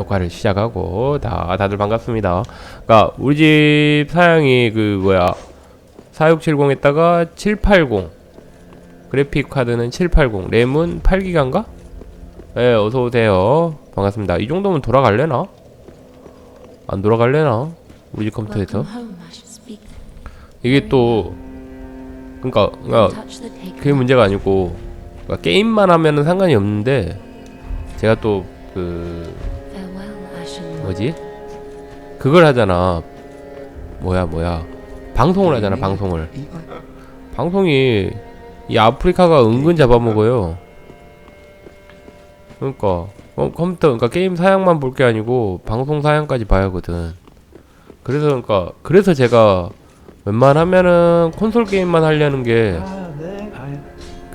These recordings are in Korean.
녹화를 시작하고 다 다들 반갑습니다. 그러니까 우리 집 사양이 그 뭐야 4670에다가 780 그래픽 카드는 780 램은 8기가인가? 네 어서 오세요. 반갑습니다. 이 정도면 돌아갈래나? 안 돌아갈래나? 우리 집 컴퓨터에서. 이게 또 그러니까, 그러니까. 그게 문제가 아니고 그러니까 게임만 하면은 상관이 없는데 제가 또그 Farewell, Ashen. 뭐지? 그걸 하잖아. 뭐야 뭐야. 방송을 하잖아 방송을. 방송이 이 아프리카가 은근 잡아먹어요. 그러니까 어, 컴퓨터 그러니까 게임 사양만 볼 게 아니고 방송 사양까지 봐야 하거든. 그래서 그러니까 그래서 제가 웬만하면은 콘솔 게임만 하려는 게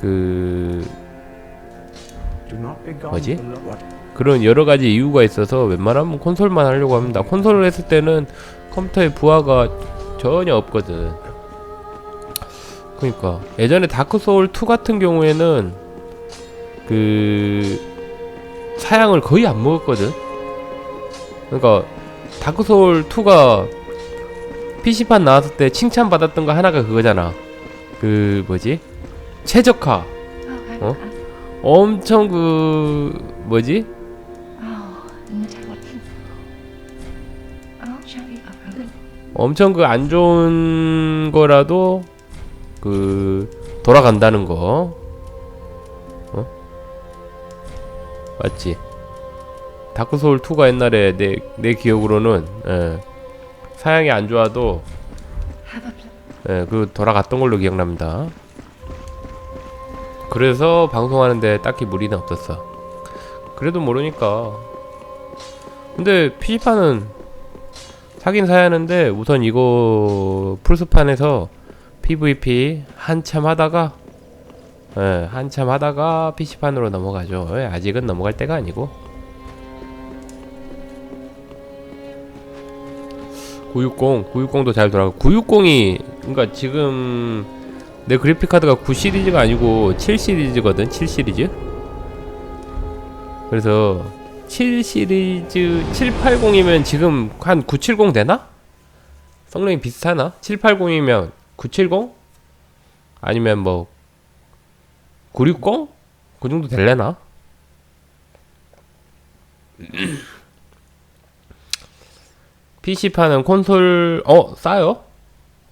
그 뭐지? 그런 여러 가지 이유가 있어서 웬만하면 콘솔만 하려고 합니다. 콘솔을 했을 때는 컴퓨터의 부하가 전혀 없거든. 그러니까 예전에 다크 소울 2 같은 경우에는 그 사양을 거의 안 먹었거든. 그러니까 다크 소울 2가 PC판 나왔을 때 칭찬 받았던 거 하나가 그거잖아. 그 뭐지? 최적화. Oh, 어? 엄청 그 뭐지? 엄청 그 안 좋은 거라도 그 돌아간다는 거. 어? 맞지? 다크 소울 2가 옛날에 내 내 기억으로는 예. 사양이 안 좋아도 예, 그 돌아갔던 걸로 기억납니다. 그래서 방송하는데 딱히 무리는 없었어. 그래도 모르니까. 근데 PC판은 사긴 사야 하는데 우선 이거 플스판에서 PVP 한참 하다가 예, 한참 하다가 PC판으로 넘어가죠. 예, 아직은 넘어갈 때가 아니고. 960, 960도 잘 돌아가. 960이 그러니까 지금 내 그래픽 카드가 9 시리즈가 아니고 7 시리즈거든. 7 시리즈. 그래서 7 시리즈 780이면 지금 한 970 되나? 성능이 비슷하나? 780이면 970? 아니면 뭐 960? 그 정도 될래나? PC판은 콘솔 어 싸요?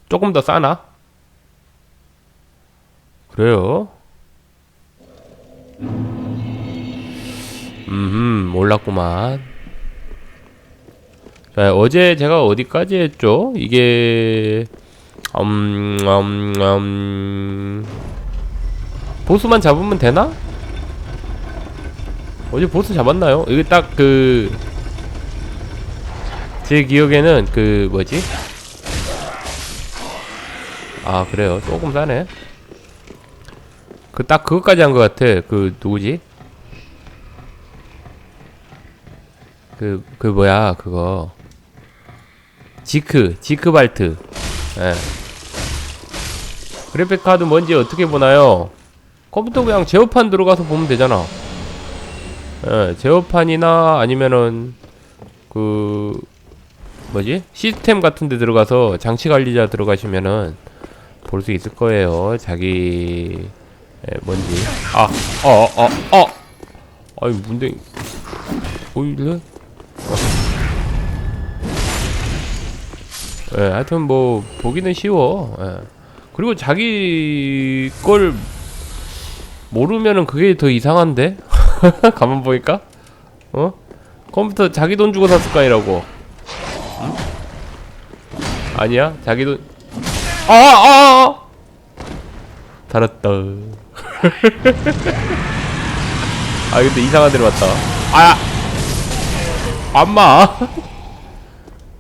조금 더 싸나? 그래요? 음, 몰랐구만. 자, 어제 제가 어디까지 했죠? 이게 음, 음, 음, 보스만 잡으면 되나? 어제 보스 잡았나요? 이게 딱 그 제 기억에는 그 뭐지? 아 그래요 조금 싸네 그 딱 그것까지 한 것 같아 그 누구지? 그, 그 뭐야, 그거. 지크, 지크발트. 예. 그래픽 카드 뭔지 어떻게 보나요? 컴퓨터 그냥 제어판 들어가서 보면 되잖아. 예, 제어판이나 아니면은, 그, 뭐지? 시스템 같은 데 들어가서 장치 관리자 들어가시면은 볼 수 있을 거예요. 자기, 예, 뭔지. 아, 어, 어, 어, 어! 아이, 뭔데. 어, 이래? 예, 하여튼 뭐 보기는 쉬워. 예. 그리고 자기 걸 모르면은 그게 더 이상한데? 가만 보니까? 어? 컴퓨터 자기 돈 주고 샀을 거 아니라고. 응? 아니야? 자기 돈. 아, 아, 아! 달았다. 아, 근데 이상한 데로 왔다. 아! 안마.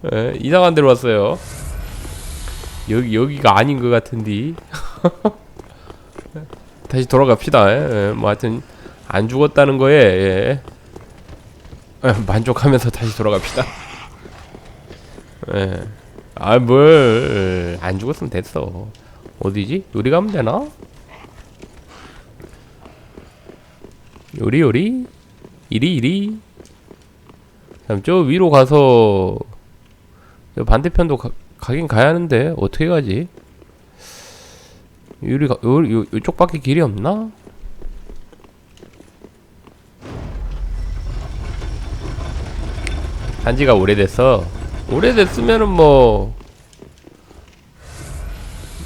예, 이상한 데로 왔어요. 여기 여기가 아닌 것 같은데. 다시 돌아갑시다. 예, 예, 뭐 하여튼 안 죽었다는 거에 예. 예, 만족하면서 다시 돌아갑시다. 예. 아, 뭘. 안 죽었으면 됐어. 어디지? 요리 가면 되나? 요리, 요리? 이리, 이리? 그럼 저 위로 가서 저 반대편도 가, 가긴 가야 하는데 어떻게 가지? 요리 가, 요, 요, 요쪽밖에 길이 없나? 한지가 오래됐어. 오래됐으면은 뭐,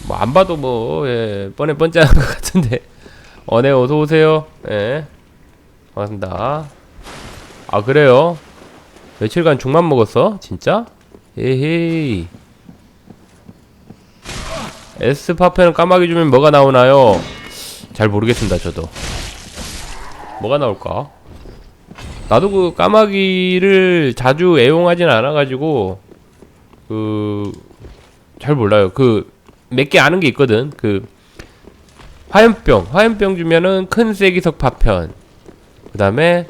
뭐 안 봐도 뭐, 예, 뻔해 뻔짜한 것 같은데. 어, 네, 어서 오세요. 예, 반갑습니다. 아, 그래요? 며칠간 죽만 먹었어? 진짜? 에헤이. 에스파페는 까마귀 주면 뭐가 나오나요? 잘 모르겠습니다, 저도. 뭐가 나올까? 나도 그 까마귀를 자주 애용하진 않아가지고, 그, 잘 몰라요. 그, 몇 개 아는 게 있거든. 그, 화염병. 화염병 주면은 큰 세기석 파편. 그 다음에,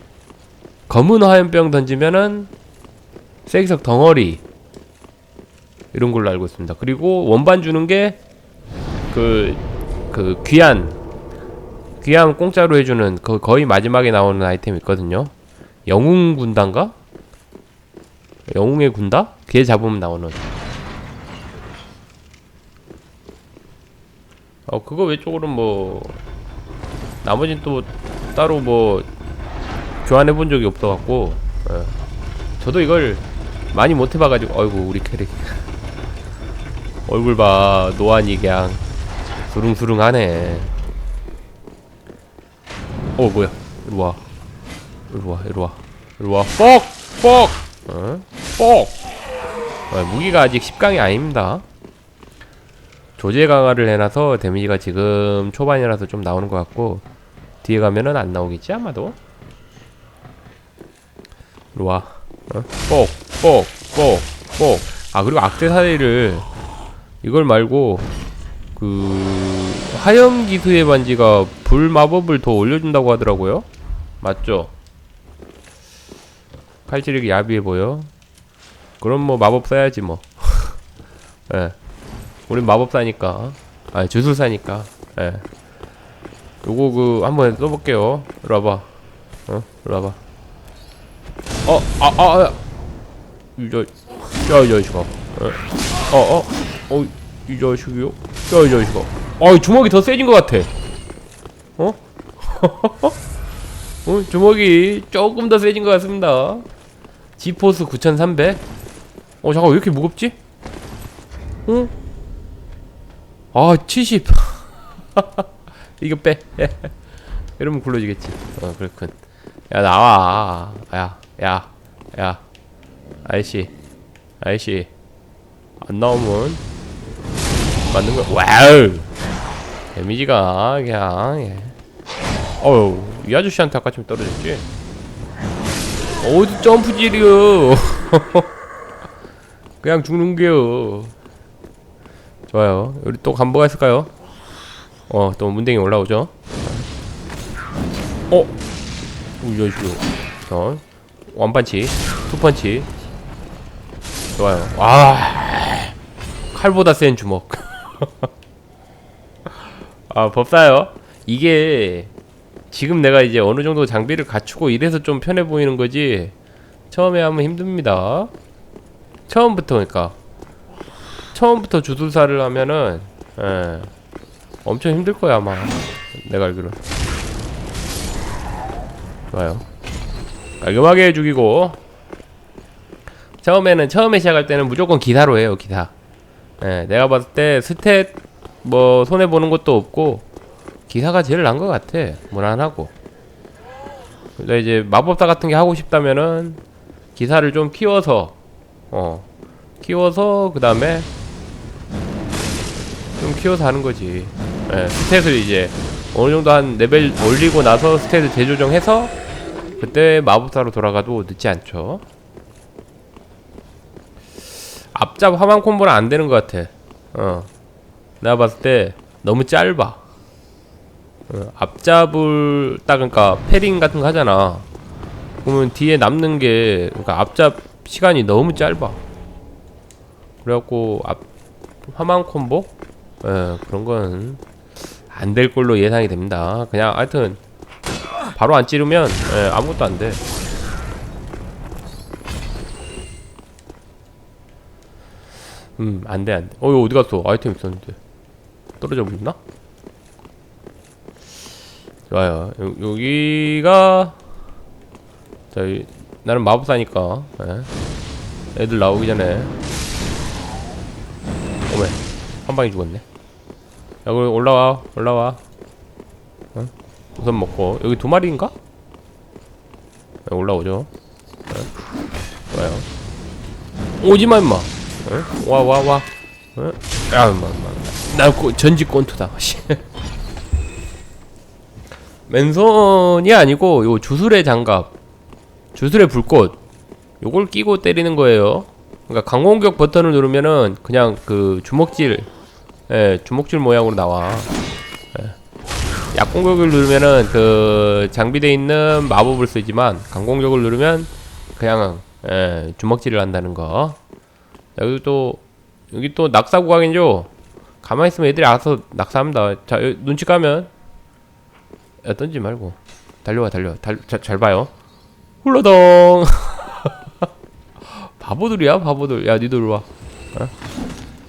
검은 화염병 던지면은, 세기석 덩어리. 이런 걸로 알고 있습니다. 그리고 원반 주는 게, 그, 그, 귀한, 귀한 공짜로 해주는, 그, 거의 마지막에 나오는 아이템 있거든요. 영웅 군단가? 영웅의 군다? 걔 잡으면 나오는. 어, 그거 외쪽으로는 뭐, 나머진 또 따로 뭐, 교환해 본 적이 없어 갖고, 예. 저도 이걸 많이 못 해봐가지고, 어이구, 우리 캐릭. 얼굴 봐, 노안이 그냥, 수릉수릉하네. 어, 뭐야. 이리 와. 이리 와, 이리 와. 이리 와. 뻑! 뻑! 어? 뻑! 어, 무기가 아직 10강이 아닙니다. 조제 강화를 해놔서 데미지가 지금 초반이라서 좀 나오는 것 같고 뒤에 가면은 안 나오겠지 아마도 이리 와 어? 뻑! 뻑! 뻑! 뻑! 아 그리고 악세사리를 이걸 말고 그 하염 기수의 반지가 불 마법을 더 올려준다고 하더라고요 맞죠? 칼질이 야비해 보여 그럼 뭐 마법 써야지 뭐 예. 우린 마법사니까 아 주술사니까 예 요거 그 한번 써볼게요 이리 와봐 어? 이리 와봐 어? 아아아 이저 야이 자식아 어어 어? 어? 이 자식이요? 야 이 자식아 어 주먹이 더 세진 것 같아 어? 어? 주먹이 조금 더 세진 것 같습니다 지포스 9300 어 잠깐 왜 이렇게 무겁지? 응? 아, 70. 이거 빼. 이러면 굴러지겠지. 어, 그렇군. 야, 나와. 야, 야, 야. 아이씨. 아이씨. 안 나오면. 맞는 거야. 와우! 데미지가, 그냥, 예. 어우, 이 아저씨한테 아까 좀 떨어졌지? 어디 점프질이요. 그냥 죽는게요. 좋아요. 우리 또 간보가 있을까요? 어, 또 문댕이 올라오죠. 어, 우여시오. 어, 원펀치, 투펀치. 좋아요. 와, 칼보다 센 주먹. 아, 법사요. 이게 지금 내가 이제 어느 정도 장비를 갖추고 이래서 좀 편해 보이는 거지. 처음에 하면 힘듭니다. 처음부터 그러니까. 처음부터 주술사를 하면은 예, 엄청 힘들 거야 아마 내가 알기로 좋아요 깔끔하게 죽이고. 처음에는 처음에 시작할 때는 무조건 기사로 해요 기사 예, 내가 봤을 때 스탯 뭐 손해 보는 것도 없고 기사가 제일 나은 것 같아 무난하고. 근데 이제 마법사 같은 게 하고 싶다면은 기사를 좀 키워서 어 키워서 그 다음에 좀 키워서 하는 거지. 예, 스탯을 이제 어느 정도 한 레벨 올리고 나서 스탯을 재조정해서 그때 마법사로 돌아가도 늦지 않죠. 앞잡 화만 콤보는 안 되는 것 같아. 어, 내가 봤을 때 너무 짧아. 어, 앞잡을 딱 그러니까 패링 같은 거 하잖아. 그러면 뒤에 남는 게 그러니까 앞잡 시간이 너무 짧아. 그래갖고 앞 화만 콤보 예, 그런 건 안 될 걸로 예상이 됩니다. 그냥 하여튼 바로 안 찌르면 예, 아무것도 안 돼. 음, 안 돼, 안 돼. 어, 이거 어디 갔어? 아이템 있었는데. 떨어져 버렸나? 좋아요. 요, 여기가. 자, 이, 나는 마법사니까. 예. 애들 나오기 전에. 오메. 한 방에 죽었네. 야, 그 올라와, 올라와. 응? 우선 먹고. 여기 두 마리인가? 네, 올라오죠. 네. 좋아요. 오지마, 임마. 어? 와, 와, 와. 어? 야, 임마, 임마. 나 고, 전직 권투다. 씨. 맨손이 아니고 요 주술의 장갑, 주술의 불꽃, 요걸 끼고 때리는 거예요. 그러니까 강공격 버튼을 누르면은 그냥 그 주먹질, 예, 주먹질 모양으로 나와. 예. 약공격을 누르면은 그 장비돼 있는 마법을 쓰지만 강공격을 누르면 그냥 예, 주먹질을 한다는 거. 여기 또 여기 또 낙사 구간이죠. 가만히 있으면 애들이 알아서 낙사합니다. 자 여기 눈치 까면 야 던지 말고 달려와 달려 달, 자, 잘 봐요. 훌러덩 바보들이야 바보들. 야 니들 와. 어?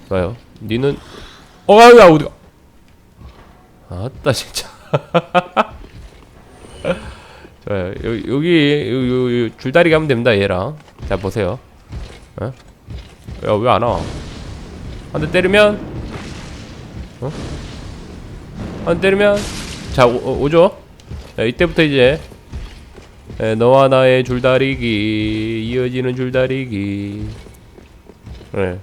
좋아요. 니는 어야 어디가? 아따 진짜. 좋아요. 여기 여기 여기, 여기 줄다리 가면 됩니다 얘랑. 자 보세요. 어? 야 왜 안 와? 한 대 때리면 어? 한 대 때리면 자 오, 오- 오죠? 야, 이때부터 이제 에, 너와 나의 줄다리기 이어지는 줄다리기 네.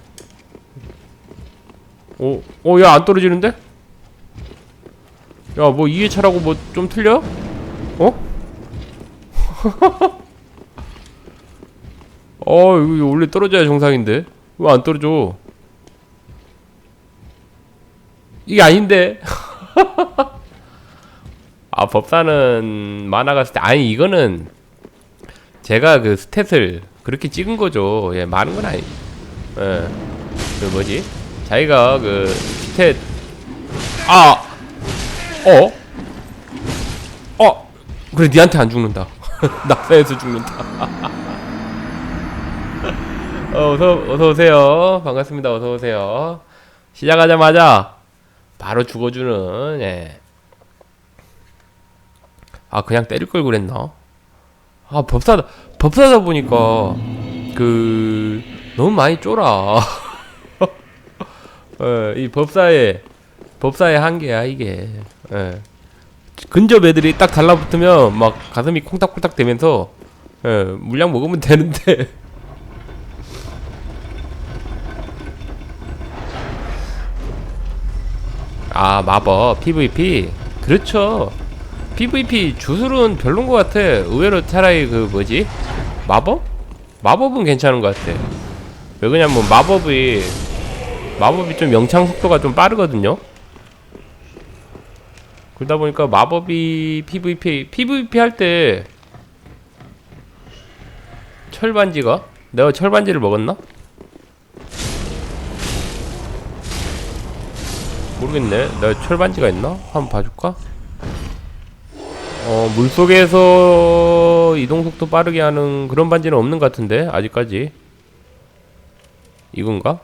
오, 오, 야, 안 떨어지는데? 야, 뭐, 2회차라고 뭐, 좀 틀려? 어? 어, 이거 원래 떨어져야 정상인데? 왜 안 떨어져? 이게 아닌데? 아, 법사는 만화 갔을 때, 아니, 이거는 제가 그 스탯을 그렇게 찍은 거죠. 예, 많은 건 아니, 예. 그 뭐지? 자기가 그 스탯, 아! 어? 어! 그래, 니한테 안 죽는다. 낙사해서 죽는다. 어, 어서 어서 오세요. 반갑습니다. 어서 오세요. 시작하자마자 바로 죽어주는 예. 아 그냥 때릴 걸 그랬나? 아 법사다 법사다 보니까 그 너무 많이 쫄아. 예, 이 법사의 법사의 한계야 이게. 예. 근접 애들이 딱 달라붙으면 막 가슴이 콩닥콩닥 되면서 예, 물량 먹으면 되는데. 아 마법 PVP 그렇죠 PVP 주술은 별론 것 같아 의외로 차라리 그 뭐지 마법? 마법은 괜찮은 것 같아 왜 그냐면 마법이 마법이 좀 영창 속도가 좀 빠르거든요 그러다 보니까 마법이 PVP PVP 할 때 철반지가 내가 철반지를 먹었나? 모르겠네. 내가 철반지가 있나? 한번 봐줄까? 어, 물속에서 이동 속도 빠르게 하는 그런 반지는 없는 것 같은데, 아직까지. 이건가?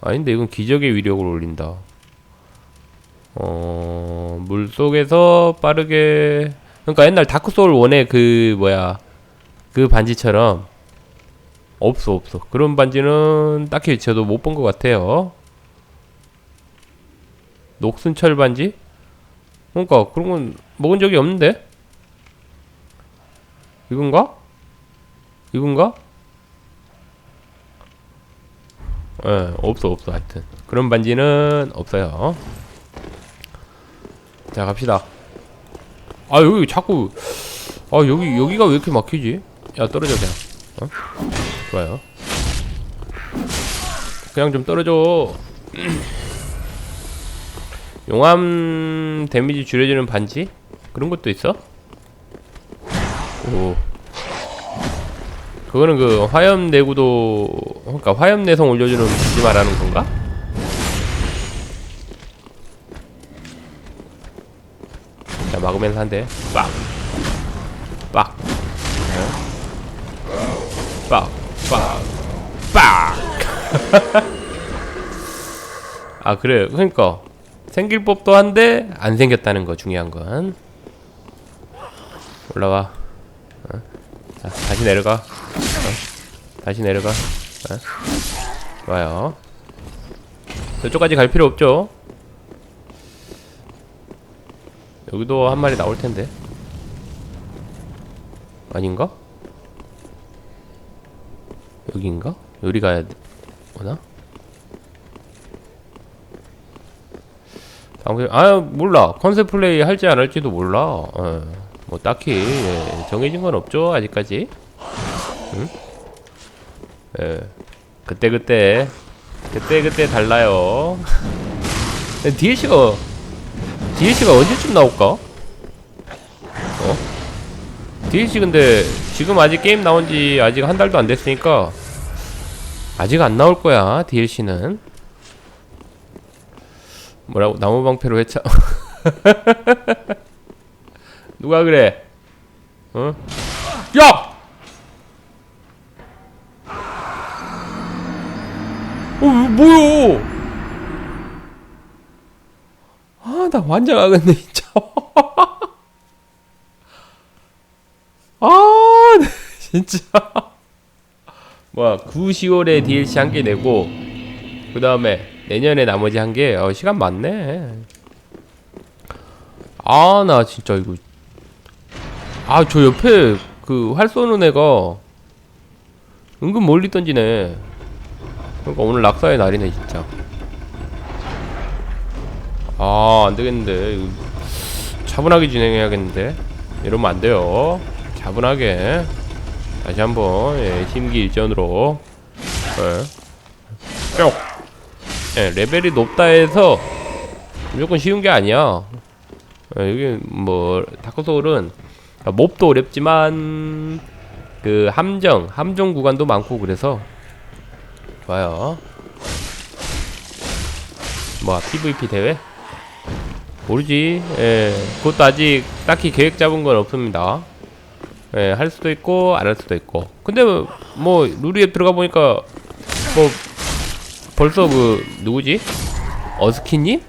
아닌데, 이건 기적의 위력을 올린다. 어, 물 속에서 빠르게. 그러니까 옛날 다크소울 1의 그, 뭐야. 그 반지처럼. 없어, 없어. 그런 반지는 딱히 저도 못 본 것 같아요. 녹슨철 반지? 그러니까 그런 건 먹은 적이 없는데? 이건가? 이건가? 예, 없어 없어 하여튼 그런 반지는 없어요 자 갑시다 아 여기 자꾸 아 여기 여기가 왜 이렇게 막히지? 야 떨어져 그냥 어? 좋아요 그냥 좀 떨어져 용암 데미지 줄여주는 반지? 그런 것도 있어? 오. 그거는 그 화염 내구도, 그러니까 화염 내성 올려주는 반지 말하는 건가? 자, 막으면서 한 대. 빡. 빡. 빡. 빡. 빡. 아 그래 그러니까 생길 법도 한데 안 생겼다는 거 중요한 건 올라와 어? 자 다시 내려가 어? 다시 내려가 어? 좋아요 저쪽까지 갈 필요 없죠 여기도 한 마리 나올 텐데 아닌가? 여기인가? 여기 가야 되나? 아무- 아 몰라 컨셉 플레이 할지 안 할지도 몰라 어, 뭐 딱히 예, 정해진 건 없죠 아직까지 응? 예, 그때 그때 그때 그때 달라요 DLC가 DLC가 언제쯤 나올까? 어? DLC 근데 지금 아직 게임 나온 지 아직 한 달도 안 됐으니까 아직 안 나올 거야 DLC는 뭐라고 나무 방패로 해차 누가 그래? 어? 야! 어 뭐요? 아 나 환장하겠네 진짜. 아 네, 진짜. 뭐야 9, 10월에 DLC 한 개 내고 그 다음에 내년에 나머지 한 개 어, 시간 많네 아 나 진짜 이거 아 저 옆에 그 활 쏘는 애가 은근 멀리 던지네 그러니까 오늘 낙사의 날이네 진짜 아 안되겠는데 차분하게 진행해야겠는데 이러면 안 돼요 차분하게 다시 한번 예, 심기 일전으로 예. 뿅 예, 레벨이 높다 해서 무조건 쉬운 게 아니야. 예, 여기 뭐 다크소울은 몹도 어렵지만 그 함정, 함정 구간도 많고 그래서 좋아요. 뭐 PVP 대회? 모르지. 예, 그것도 아직 딱히 계획 잡은 건 없습니다. 예, 할 수도 있고 안 할 수도 있고. 근데 뭐 루리에 들어가 보니까 뭐 벌써 그 누구지? 어스키님?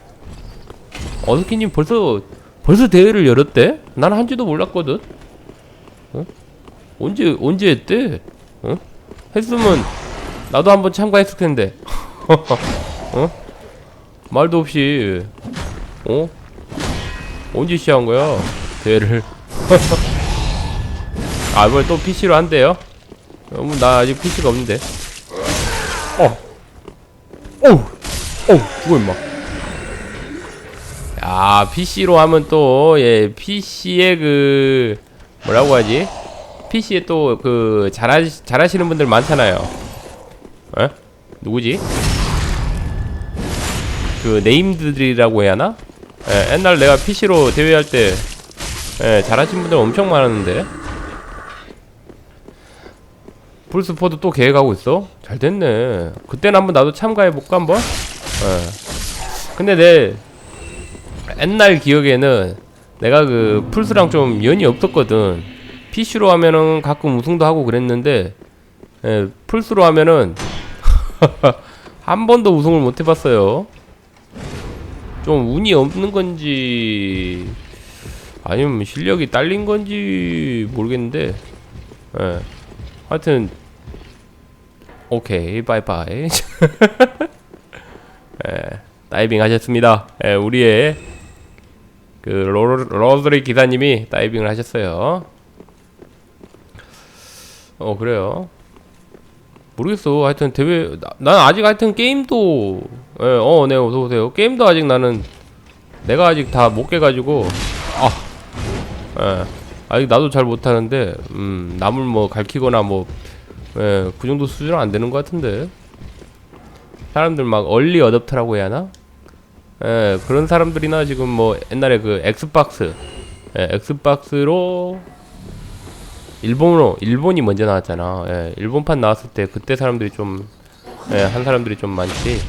어스키님 벌써 벌써 대회를 열었대? 난 한지도 몰랐거든. 어? 언제 언제 했대? 어? 했으면 나도 한번 참가했을 텐데. 어? 말도 없이 어? 언제 시작한 거야 대회를? 아 이번에 또 PC로 한대요? 어, 뭐나 아직 PC가 없는데. 어. 어우, 어우, 죽어 임마. 야, PC로 하면 또, 예, PC에 그, 뭐라고 하지? PC에 또, 그, 잘하, 잘하시는 분들 많잖아요. 에? 누구지? 그, 네임들이라고 해야 하나? 예, 옛날 내가 PC로 대회할 때, 예, 잘하신 분들 엄청 많았는데. 풀스포도 또 계획하고 있어? 잘 됐네. 그때는 한번 나도 참가해볼까, 한번? 예. 근데 내 옛날 기억에는 내가 그 풀스랑 좀 연이 없었거든. PC로 하면은 가끔 우승도 하고 그랬는데, 예, 풀스로 하면은 한 번도 우승을 못 해봤어요. 좀 운이 없는 건지, 아니면 실력이 딸린 건지 모르겠는데, 예. 하여튼 오케이 바이바이. 예, 다이빙 하셨습니다. 예, 우리의 그 로, 로드리 기사님이 다이빙을 하셨어요. 어 그래요 모르겠어 하여튼 대회 나, 난 아직 하여튼 게임도 예, 어 네 어서 오세요 게임도 아직 나는 내가 아직 다 못 깨가지고 아 예. 아직 나도 잘 못하는데 음 남을 뭐 갈키거나 뭐 예, 그 정도 수준은 안 되는 것 같은데 사람들 막 얼리 어댑터라고 해야 하나? 예, 그런 사람들이나 지금 뭐 옛날에 그 엑스박스 예, 엑스박스로 일본으로 일본이 먼저 나왔잖아. 예, 일본판 나왔을 때 그때 사람들이 좀 예, 한 사람들이 좀 많지.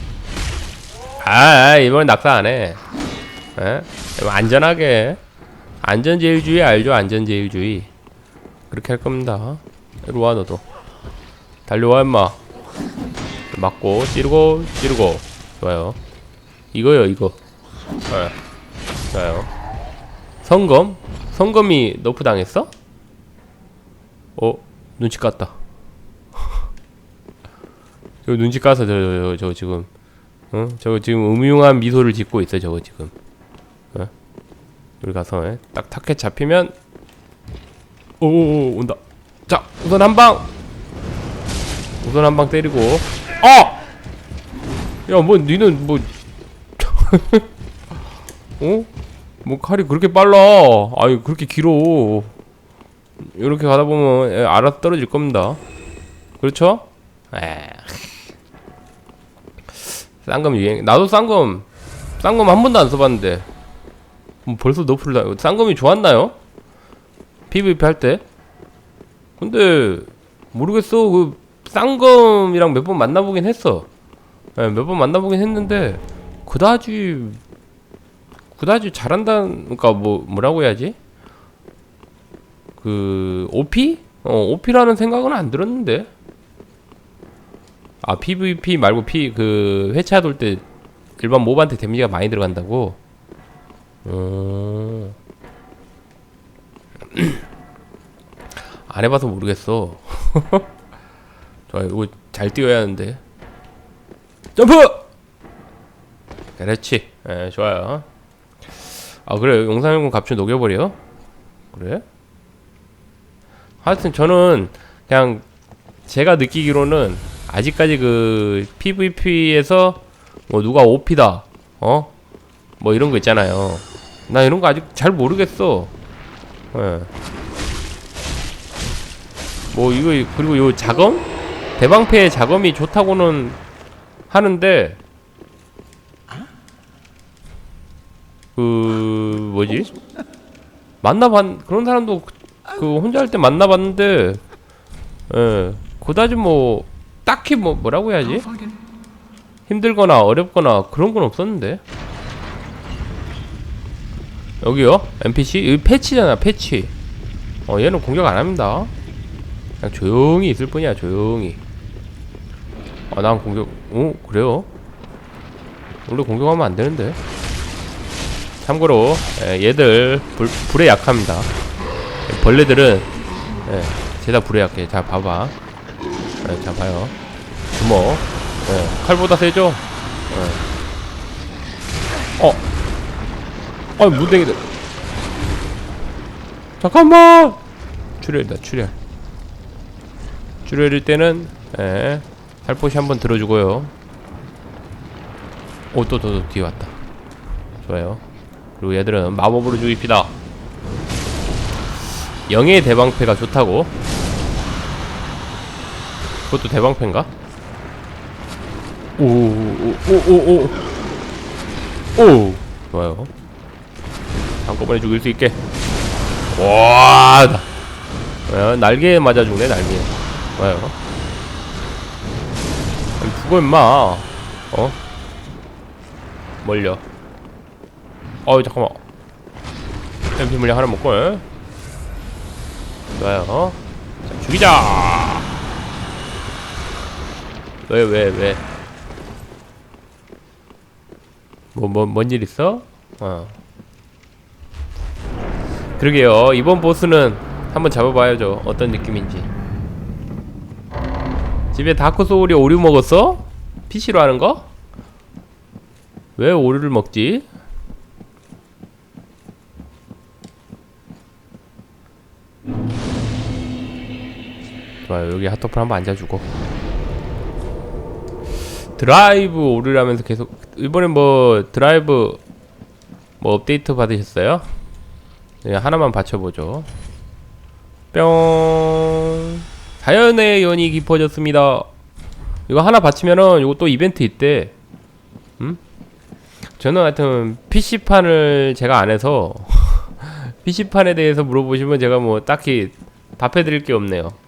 아, 아 이번엔 낙사 안 해. 예? 안전하게 안전제일주의 알죠? 안전제일주의 그렇게 할 겁니다 이리 와 너도 달려와 임마 맞고 찌르고 찌르고 좋아요 이거요 이거 네. 좋아요 성검? 성검이 너프 당했어? 어? 눈치 깠다 저 눈치 까서 저, 저, 저 지금 어? 저거 지금 음흉한 미소를 짓고 있어 저거 지금 어? 여기 가서 예? 딱 타켓 잡히면 오오오 온다 자 우선 한방 우선 한 방 때리고 어! 야뭐 니는 뭐 어? 뭐 칼이 그렇게 빨라 아유 그렇게 길어 이렇게 가다 보면 예, 알아서 떨어질 겁니다 그렇죠? 에 쌍검 유행 나도 쌍검 쌍검 한 번도 안 써봤는데 뭐 벌써 너프를 다 쌍검이 좋았나요? PVP 할 때? 근데 모르겠어 그 쌍검이랑 몇 번 만나보긴 했어 예, 몇번 만나보긴 했는데 그다지 그다지 잘한다 그러니까 뭐 뭐라고 해야지 그 OP 어 OP라는 생각은 안 들었는데. 아 PVP 말고 P 그 회차 돌 때 일반 몹한테 데미지가 많이 들어간다고? 어. 안 해봐서 모르겠어. 좋아요. 이거 잘 뛰어야 하는데. 점프! 그렇지. 예 좋아요. 아 그래. 용산용군 갑주 녹여버려. 그래 하여튼 저는 그냥 제가 느끼기로는 아직까지 그 PVP에서 뭐 누가 OP다 어? 뭐 이런 거 있잖아요 나 이런 거 아직 잘 모르겠어 예. 뭐 이거 그리고 요 자검 대방패 자검이 좋다고는 하는데 그 뭐지 만나봤 그런 사람도 그- 그 혼자 할 때 만나봤는데 예 그다지 뭐 딱히 뭐 뭐라고 해야지? 힘들거나 어렵거나 그런 건 없었는데. 여기요? NPC 여기 패치잖아 패치. 어 얘는 공격 안 합니다. 그냥 조용히 있을 뿐이야 조용히. 아난 공격 어 그래요? 원래 공격하면 안 되는데. 참고로 예, 얘들 불, 불에 약합니다 벌레들은 예, 죄다 불에 약해 자 봐봐 예, 자 봐요 주먹 예, 칼보다 세죠 예. 어 아, 무댕이들. 잠깐만. 출혈이다, 출혈. 출혈일 때는 예, 살포시 한번 들어주고요. 오, 또, 또, 또 뒤에 왔다. 좋아요. 그리고 얘들은 마법으로 죽입시다. 영의 대방패가 좋다고. 그것도 대방패인가? 오, 오, 오, 오, 오. 오, 좋아요. 한꺼번에 죽일 수 있게. 와, 나. 어, 날개에 맞아 죽네 날개. 와요. 아니, 죽어 임마. 어? 멀려. 어이 잠깐만. MP 물량 하나 먹고. 에? 좋아요. 자, 죽이자. 왜 왜 왜? 뭐 뭐 뭔 일 있어? 어. 그러게요. 이번 보스는 한번 잡아봐야죠. 어떤 느낌인지. 집에 다크 소울이 오류 먹었어? PC로 하는 거? 왜 오류를 먹지? 좋아요. 여기 핫토플 한번 앉아주고. 드라이브 오류라면서 계속 이번엔 뭐 드라이브 뭐 업데이트 받으셨어요? 네, 하나만 받쳐보죠. 뿅. 자연의 연이 깊어졌습니다. 이거 하나 받치면은 이거 또 이벤트 있대. 음? 저는 하여튼 PC판을 제가 안 해서 PC판에 대해서 물어보시면 제가 뭐 딱히 답해드릴 게 없네요.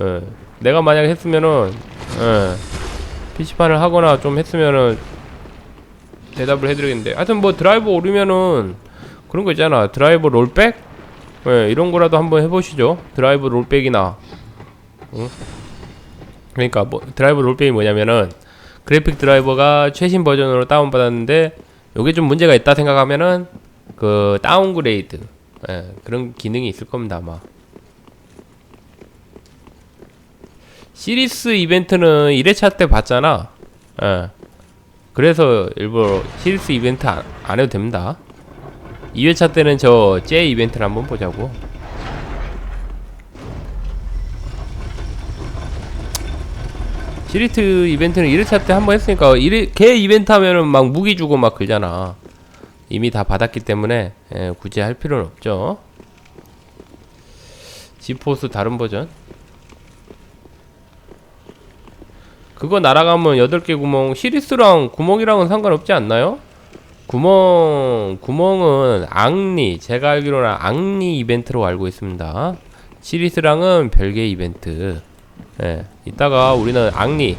예. 내가 만약 했으면은, 예. PC판을 하거나 좀 했으면은 대답을 해드리겠는데. 하여튼 뭐 드라이브 오르면은 그런 거 있잖아. 드라이브 롤백? 예, 이런 거라도 한번 해보시죠. 드라이브 롤백이나. 응? 그러니까 뭐 드라이브 롤백이 뭐냐면은 그래픽 드라이버가 최신 버전으로 다운받았는데 요게 좀 문제가 있다 생각하면은 그 다운그레이드 예, 그런 기능이 있을 겁니다 아마 시리스 이벤트는 1회차 때 봤잖아. 예. 그래서 일부러 시리스 이벤트 안, 안 해도 됩니다. 2회차 때는 저 제 이벤트를 한번 보자고. 시리트 이벤트는 1회차 때 한 번 했으니까 1회, 걔 이벤트 하면은 막 무기 주고 막 그러잖아. 이미 다 받았기 때문에 예, 굳이 할 필요는 없죠. 지포스 다른 버전 그거 날아가면 8개 구멍 시리스랑 구멍이랑은 상관없지 않나요? 구멍 구멍은 앙리 제가 알기로는 앙리 이벤트로 알고 있습니다. 시리스랑은 별개 이벤트. 예, 이따가 우리는 앙리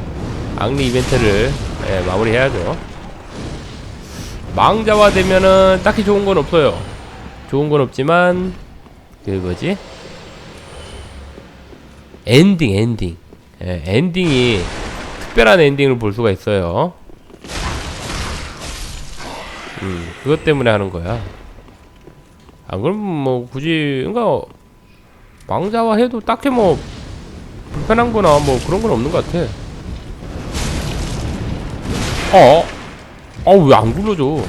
앙리 이벤트를 예, 마무리해야죠. 망자화 되면은 딱히 좋은 건 없어요. 좋은 건 없지만 그 뭐지? 엔딩 엔딩. 예, 엔딩이 특별한 엔딩을 볼 수가 있어요. 음 그것 때문에 하는 거야. 안 그러면 뭐 굳이 그니까 망자화 해도 딱히 뭐 불편한 거나 뭐 그런 건 없는 것 같아. 어? 어 왜 안 굴러줘?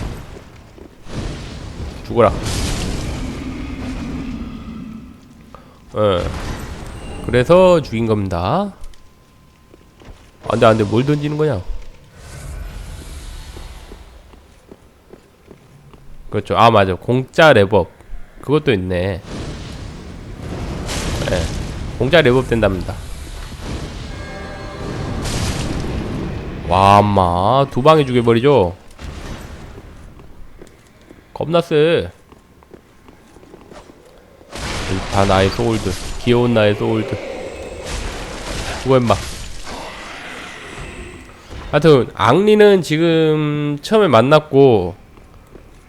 죽어라. 예. 그래서 죽인 겁니다 안돼 안돼 뭘 던지는 거냐 그렇죠 아 맞아 공짜 랩업 그것도 있네 예 공짜 랩업 된답니다 와, 엄마. 두 방에 죽여버리죠? 겁나 세. 이다 나의 소울들. 귀여운 나의 소울들. 죽어, 임마. 하여튼, 앙리는 지금 처음에 만났고,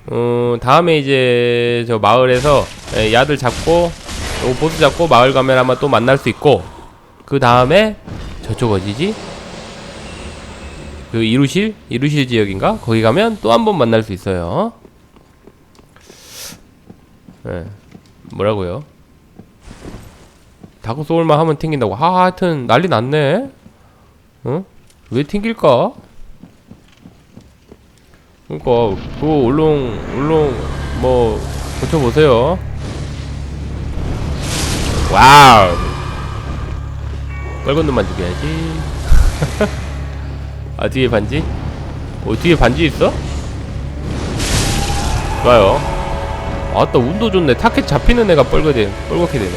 어, 다음에 이제 저 마을에서 예, 야들 잡고, 요 보스 잡고 마을 가면 아마 또 만날 수 있고, 그 다음에 저쪽 어디지? 그 이루실 이루실 지역인가 거기 가면 또 한 번 만날 수 있어요. 예, 뭐라고요? 다크 소울만 하면 튕긴다고. 하, 하여튼 난리 났네. 어? 왜 튕길까? 그니까 그거 울릉 울릉 뭐 고쳐보세요. 와우. 빨간 놈만 죽여야지. 아 뒤에 반지? 어 뒤에 반지 있어? 좋아요 아따 운도 좋네 타켓 잡히는 애가 뻘거게 뻘겋게 되네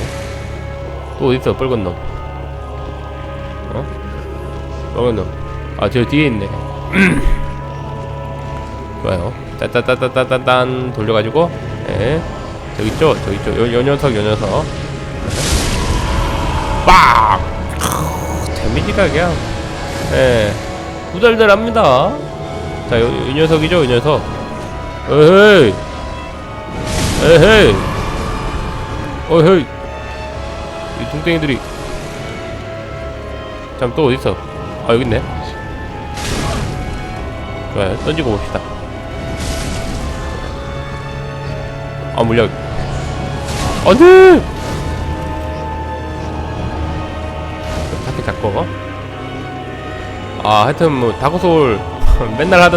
또 어딨어 뻘건 놈 어? 뻘건 놈아 저 뒤에 있네. 좋아요. 따따따따따딴 돌려가지고 예. 저기 있죠? 저기 있죠? 요, 요 녀석 요 녀석. 빡! 데미지가 그냥 예. 후달달합니다. 자, 요, 이 녀석이죠, 이 녀석. 에헤이, 에헤이, 어헤이, 이 뚱땡이들이. 참, 또 어딨어? 아, 여기 있네. 좋아요, 던지고 봅시다. 아, 물약. 안 돼! 타켓 잡고. 아 하여튼 뭐 다크소울 맨날 하던